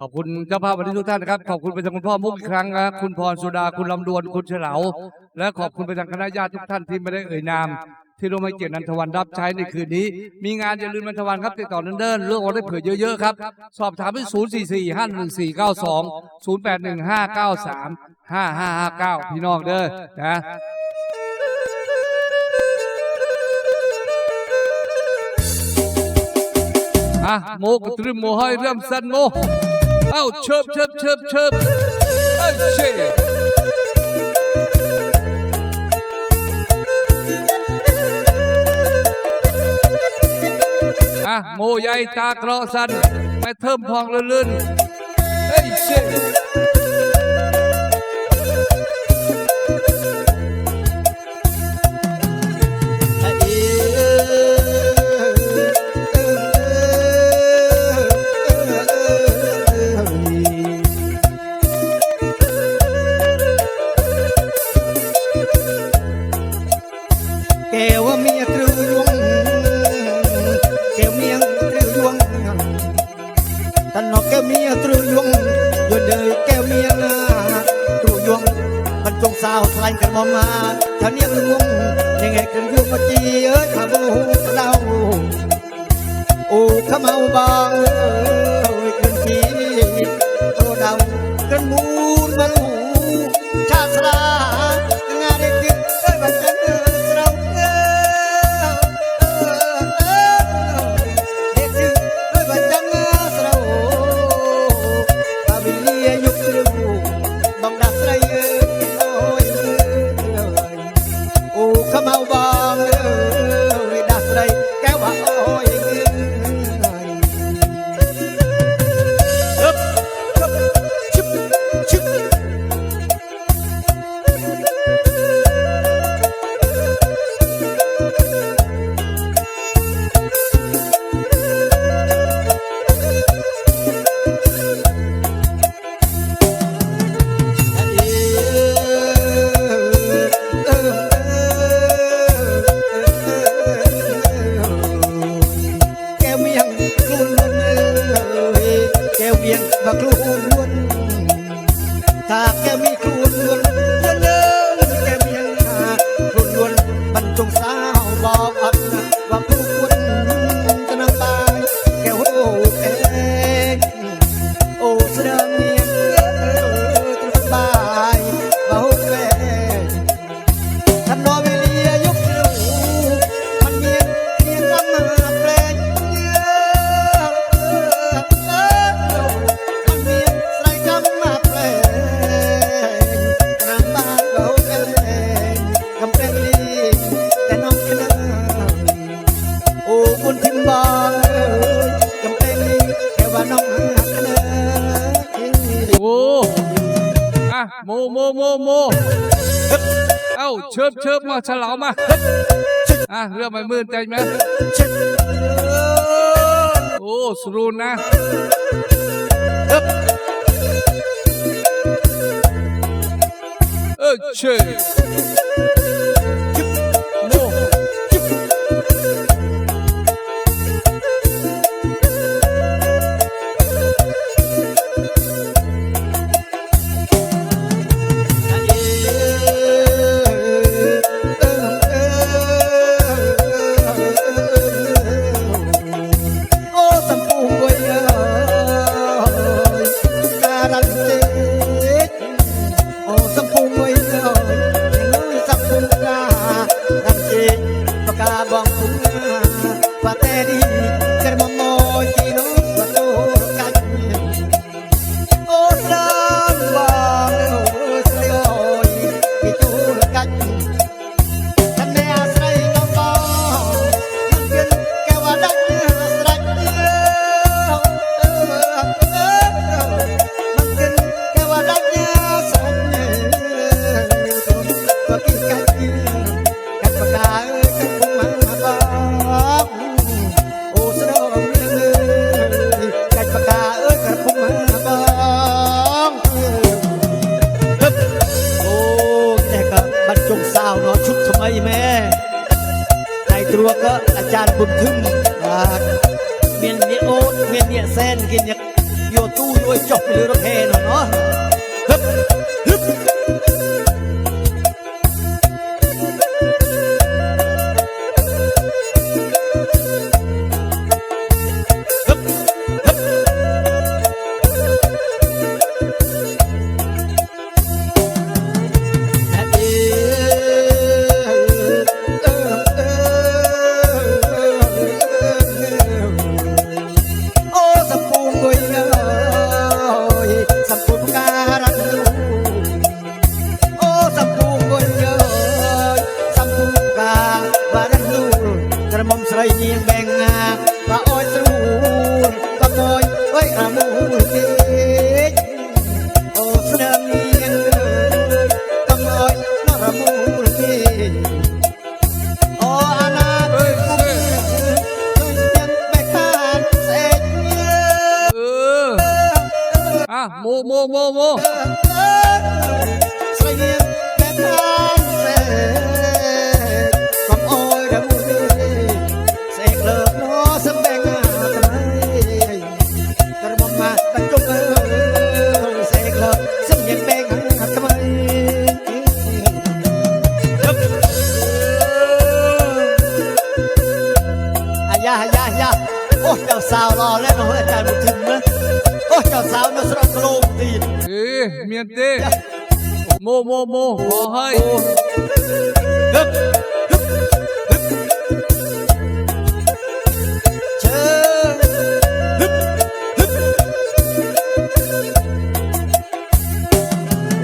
ขอบคุณเจ้าภาพวันนี้ทุกท่านนะครับ ขอบคุณไปทางคุณพ่อมุกอีกครั้งนะคุณพรสุดาคุณลำดวนคุณเฉลาและขอบคุณไปทางคณะญาติทุกท่านที่ไม่ได้เอ่ยนาม ที่ร่วมให้เกียรตินันทวันรับใช้ในคืนนี้ มีงานอย่าลืมนันทวันครับติดต่อเนิ่นเรื่องออเดอร์เผื่อเยอะๆครับ สอบถามที่ 0 4 4 5 1 4 9 2 0 8 1 5 9 3 5 5 5 9 พี่น้องเด้อนะอะโมกตรึมโมให้เริ่มสั้นโม อ้าเชิบเชิบเชิบเชิบเอ้ยเช่อะโมยายตากรอสันไม่เทิมพองลื่นๆเอ้ยเช่าวทายกันมามาแถวเนียงลุงยังไงกันยวงมาจีเอ้ยมาบูเราโอ้ขมาบางเอ้ย ถ้า โมโมโมโมเอ้าเชิบเชิบมาฉลามมาอะเรื่องมันมืดใจไหมโอ้สรูนนะเออเช គ្រួក៏អាចារ្យពុទ្ធឹមបាទមានអ្នកអូនមានអ្នកសែនគេអ្នកយកទូយកចុះពីលើរថេនោះណោះហឹបហឹប กระหม่อมใส่เนียงแบ่งงาว่าอ้อยสรูกะมอยเอ้ยอามูเกจโอ้เสนอเนียงเอ้ยกะมอยนระมูเกจ ya ya ya Ôi chào sao lo lên rồi chào một thình nữa Ôi chào sao nó sẽ đọc lô tiền เอ๊ะเมียนเต้โมโมโมขอให้โอ้